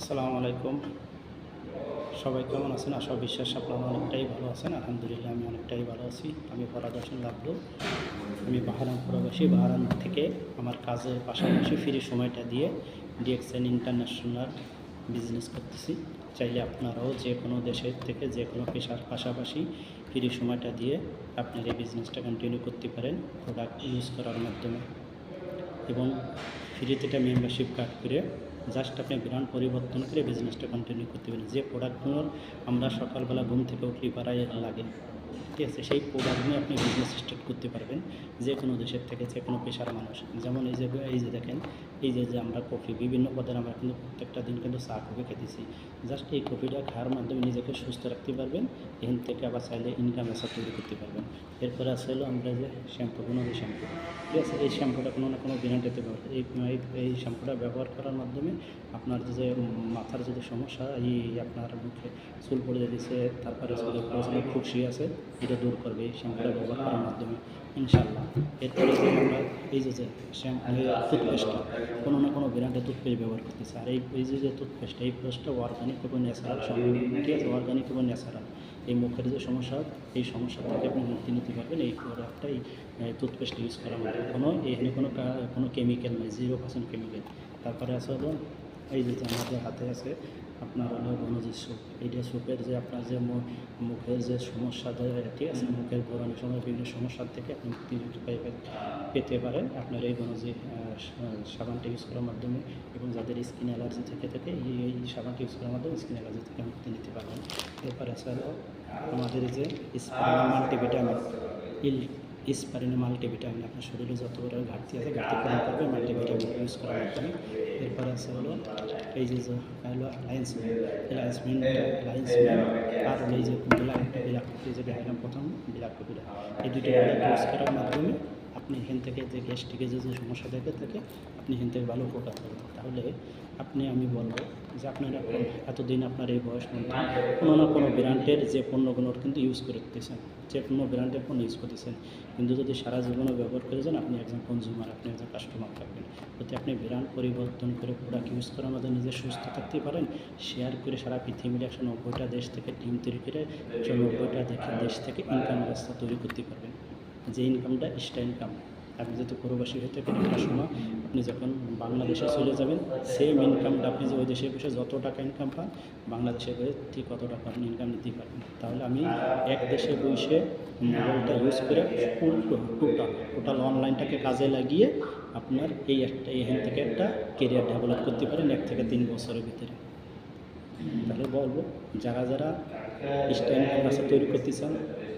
আসসালামু আলাইকুম। সবাই কেমন আছেন? আশা, বিশ্বাস আপনারা অনেকটাই ভালো আছেন। আলহামদুলিল্লাহ, আমি অনেকটাই ভালো আছি। আমি ফরাদ হোসেন লাভলু আমি বাহারান প্রবাসী। বাহারান থেকে আমার কাজের পাশাপাশি ফ্রি সময়টা দিয়ে ডিএক্সএন ইন্টারন্যাশনাল বিজনেস করতেছি। চাইলে আপনারাও যে কোনো দেশের থেকে যে কোনো পেশার পাশাপাশি ফ্রি সময়টা দিয়ে আপনার এই বিজনেসটা কন্টিনিউ করতে পারেন প্রোডাক্ট ইউজ করার মাধ্যমে। এবং ফ্রিতে একটা মেম্বারশিপ কার্ড করে জাস্ট আপনি ব্র্যান্ড পরিবর্তন করে বিজনেসটা কন্টিনিউ করতে পারেন। যে প্রোডাক্টগুলোর আমরা সকালবেলা ঘুম থেকে উঠলি পাড়ায় লাগে, ঠিক আছে? সেই প্রোডাক্ট নিয়ে আপনি বিজনেস স্টার্ট করতে পারবেন যে কোনো দেশের থেকে যে কোনো পেশার মানুষ। যেমন এই যে এই যে দেখেন এই যে যে আমরা কফি, বিভিন্ন পদের আমরা কিন্তু প্রত্যেকটা দিন কিন্তু চা, কফি খেতেছি। জাস্ট এই কফিটা খাওয়ার মাধ্যমে নিজেকে সুস্থ রাখতে পারবেন, এখান থেকে আবার চাইলে ইনকাম এসা তৈরি করতে পারবেন। এরপরে আছে হলো আমরা যে শ্যাম্পু কোনো যে শ্যাম্পু ঠিক আছে? এই শ্যাম্পুটা কোনো না কোনো ব্যবহার এই, এই- শ্যাম্পুটা ব্যবহার করার মাধ্যমে আপনার যে মাথার যদি সমস্যা, এই আপনার মুখে চুল পড়ে দিচ্ছে তারপরে খুশি আছে, এটা দূর করবে এই শ্যাম্পুটা ব্যবহার করার মাধ্যমে ইনশাল্লাহ এরপরে আমরা এই যে যে শ্যাম্পু টুথপেস্টটা কোনো না কোনো ব্র্যান্ডের টুথপেস্ট ব্যবহার করতেছে। আর এই এই যে টুথপেস্ট এই পেস্টটা অর্গানিক এবং ন্যাচারাল ঠিক আছে? অর্গানিক এবং ন্যাচারাল এই মুখের যে সমস্যা, এই সমস্যা থেকে আপনি মুক্তি নিতে পারবেন। এই প্রোডাক্টটা এই টুথপেস্ট ইউজ করা মধ্যে কোনো, এখানে কোনো কোনো কেমিক্যাল নেই জিরো পার্সেন্ট কেমিক্যাল তারপরে আছে এই যে আমাদের হাতে আছে আপনার হলো বনজি সুখ এইটা সুখের যে আপনার যে মুখের যে সমস্যা ঠিক আছে? মুখের গোড়ানোর সময় বিভিন্ন সমস্যার থেকে আপনি মুক্তি পেতে পারেন। আপনার এই বনজি আহ, সা- ইউজ করার মাধ্যমে এবং যাদের স্কিন অ্যালার্জি থেকে থাকে এই সাবানটা ইউজ করার মাধ্যমে স্কিন অ্যালার্জি থেকে মুক্তি নিতে পারবেন। এরপরে আমাদের যে মাল্টিভিটামিন ইল স্পারিনা মাল্টিভিটামিন আপনার শরীরে যত বড় ঘাটতি আছে, ঘাটতি পূরণ করবে, মাল্টিভিটামিন ইউজ করার মাধ্যমে এরপর আছে হলো এই যে হলো অ্যালায়েন্সমেন্ট অ্যালায়েন্সমেন্ট অ্যালায়েন্সমেন্ট আর এই যে বিলাক ব্ল্যাক কপি যে দেখালাম প্রথম বিলাক এই দুটো ইউজ করার মাধ্যমে আপনি এখান থেকে যে গ্যাস্ট্রিকের যে যে সমস্যা দেখে থাকে, আপনি এখান থেকে ভালো উপকার পাবেন। তাহলে আপনি, আমি বলব যে আপনার এতদিন আপনার এই বয়স মধ্যে কোনো না কোনো ব্র্যান্ডের যে পণ্যগুলোর কিন্তু ইউজ করতেছেন যে কোনো ব্র্যান্ডের পণ্য ইউজ করতেছেন। কিন্তু যদি সারা জীবনে ব্যবহার করে যান, আপনি একজন কনজিউমার আপনি একজন কাস্টমার থাকবেন। যদি আপনি ব্র্যান্ড পরিবর্তন করে প্রোডাক্ট ইউজ করার মধ্যে নিজে সুস্থ থাকতে পারেন শেয়ার করে সারা পৃথিবীর একশো নব্বইটা দেশ থেকে টিম তৈরি করে, একশো নব্বইটা দেশ থেকে ইনকাম রাস্তা তৈরি করতে পারবেন। যে ইনকামটা এক্সট্রা ইনকাম আপনি যদি প্রবাসী হয়ে থাকেন, একটা সময় আপনি যখন বাংলাদেশে চলে যাবেন সেম ইনকামটা আপনি যে ওই দেশে বসে যত টাকা ইনকাম পান, বাংলাদেশে বসে ঠিক কত টাকা আপনি ইনকাম নিতে পারবেন। তাহলে আমি এক দেশে বসে মোবাইলটা ইউজ করে টোটাল টোটাল অনলাইনটাকে কাজে লাগিয়ে আপনার এই একটা, এখান থেকে একটা কেরিয়ার ডেভেলপ করতে পারেন এক থেকে তিন বছরের ভিতরে। তাহলে বলব, যারা যারা স্টাইল রাস্তা তৈরি করতে চান,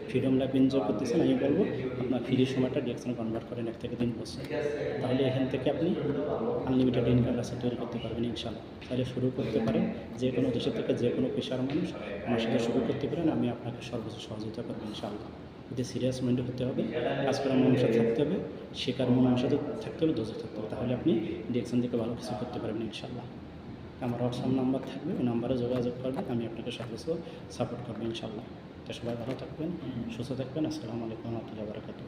ফ্রিডম লাইফ এনজয় করতে চান, আমি বলব, আপনার ফ্রি সময়টা ডিরেকশনে কনভার্ট করেন এক থেকে তিন বছর তাহলে এখান থেকে আপনি আনলিমিটেড ইনকাম রাস্তা তৈরি করতে পারবেন ইনশাল্লাহ তাহলে শুরু করতে পারেন, যে কোনো দেশের থেকে যে কোনো পেশার মানুষ আমার সাথে শুরু করতে পারেন, আমি আপনাকে সর্বোচ্চ সহযোগিতা করব ইনশাল্লাহ এতে সিরিয়াস মাইন্ডে হতে হবে, কাজ করার মনসা থাকতে হবে শেখার মনসাতে থাকতে হবে দোষে থাকতে হবে। তাহলে আপনি ডিরেকশন থেকে ভালো কিছু করতে পারবেন ইনশাল্লাহ আমার হোয়াটসঅ্যাপ নাম্বার থাকবে ওই নাম্বারে যোগাযোগ করবেন আমি আপনাকে সব কিছু সাপোর্ট করব ইনশাল্লাহ তো সবাই ভালো থাকবেন সুস্থ থাকবেন আসসালামু আলাইকুম রহমতুল্লাহ বারকাতুহ।